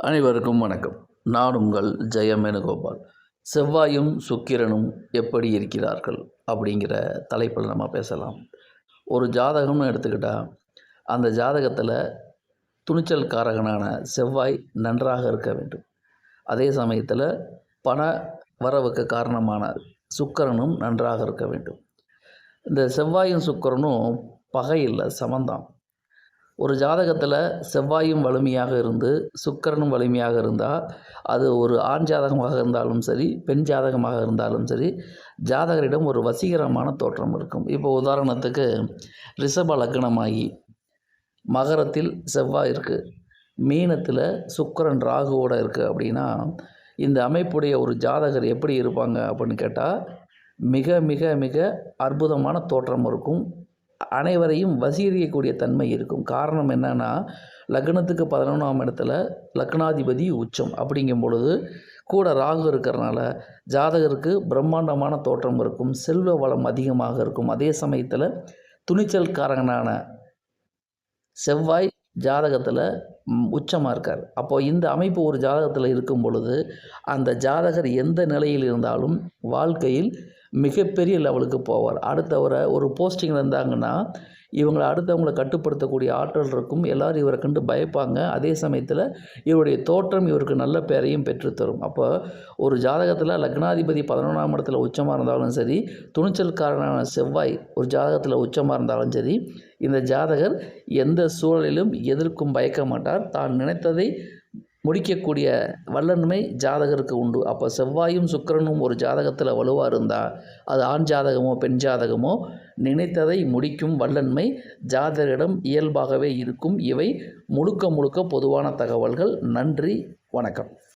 அனைவருக்கும் வணக்கம். நான் உங்கள் ஜெயமேனுகோபால் செவ்வாயும் சுக்கிரனும் எப்படி இருக்கிறார்கள் அப்படிங்கிற தலைப்பில் நம்ம பேசலாம். ஒரு ஜாதகம்னு எடுத்துக்கிட்டால் அந்த ஜாதகத்தில் துணிச்சல்காரகனான செவ்வாய் நன்றாக இருக்க வேண்டும். அதே சமயத்தில் பண வரவுக்கு காரணமான சுக்கரனும் நன்றாக இருக்க வேண்டும். இந்த செவ்வாயும் சுக்கரனும் பகை இல்லை சமந்தான். ஒரு ஜாதகத்தில் செவ்வாயும் வலிமையாக இருந்து சுக்கிரனும் வலிமையாக இருந்தால் அது ஒரு ஆண் ஜாதகமாக இருந்தாலும் சரி பெண் ஜாதகமாக இருந்தாலும் சரி ஜாதகரிடம் ஒரு வசீகரமான தோற்றம் இருக்கும். இப்போ உதாரணத்துக்கு ரிஷப லக்னமாகி மகரத்தில் செவ்வாய் இருக்குது மீனத்தில் சுக்கரன் ராகுவோட இருக்குது அப்படின்னா இந்த அமைப்புடைய ஒரு ஜாதகர் எப்படி இருப்பாங்க அப்படின்னு கேட்டால் மிக மிக மிக அற்புதமான தோற்றம் இருக்கும். அனைவரையும் வசீகரிக்கக்கூடிய தன்மை இருக்கும். காரணம் என்னென்னா லக்னத்துக்கு பதினொன்றாம் இடத்துல லக்னாதிபதி உச்சம். அப்படிங்கும் பொழுது கூட ராகு இருக்கிறனால ஜாதகருக்கு பிரம்மாண்டமான தோற்றம் இருக்கும். செல்வ வளம் அதிகமாக இருக்கும். அதே சமயத்தில் துணிச்சல்காரங்கனான செவ்வாய் ஜாதகத்தில் உச்சமாக இருக்கார். அப்போது இந்த அமைப்பு ஒரு ஜாதகத்தில் இருக்கும் பொழுது அந்த ஜாதகர் எந்த நிலையில் இருந்தாலும் வாழ்க்கையில் மிகப்பெரிய லெவலுக்கு போவார். அடுத்தவரை ஒரு போஸ்டிங்கில் இருந்தாங்கன்னா இவங்களை அடுத்தவங்களை கட்டுப்படுத்தக்கூடிய ஆற்றல் இருக்கும். எல்லோரும் இவரை கண்டு பயப்பாங்க. அதே சமயத்தில் இவருடைய தோற்றம் இவருக்கு நல்ல பேரையும் பெற்றுத்தரும். அப்போ ஒரு ஜாதகத்தில் லக்னாதிபதி பதினொன்றாம் இடத்துல உச்சமாக இருந்தாலும் சரி துணிச்சல்காரனான செவ்வாய் ஒரு ஜாதகத்தில் உச்சமாக இருந்தாலும் சரி இந்த ஜாதகர் எந்த சூழலிலும் எதிர்க்கும் பயக்க மாட்டார் தான் நினைத்ததை முடிக்கக்கூடிய வல்லன்மை ஜாதகருக்கு உண்டு. அப்போ செவ்வாயும் சுக்கிரனும் ஒரு ஜாதகத்தில் வலுவாக இருந்தால் அது ஆண் ஜாதகமோ பெண் ஜாதகமோ நினைத்ததை முடிக்கும் வல்லன்மை ஜாதகரிடம் இயல்பாகவே இருக்கும். இவை முழுக்க முழுக்க பொதுவான தகவல்கள். நன்றி வணக்கம்.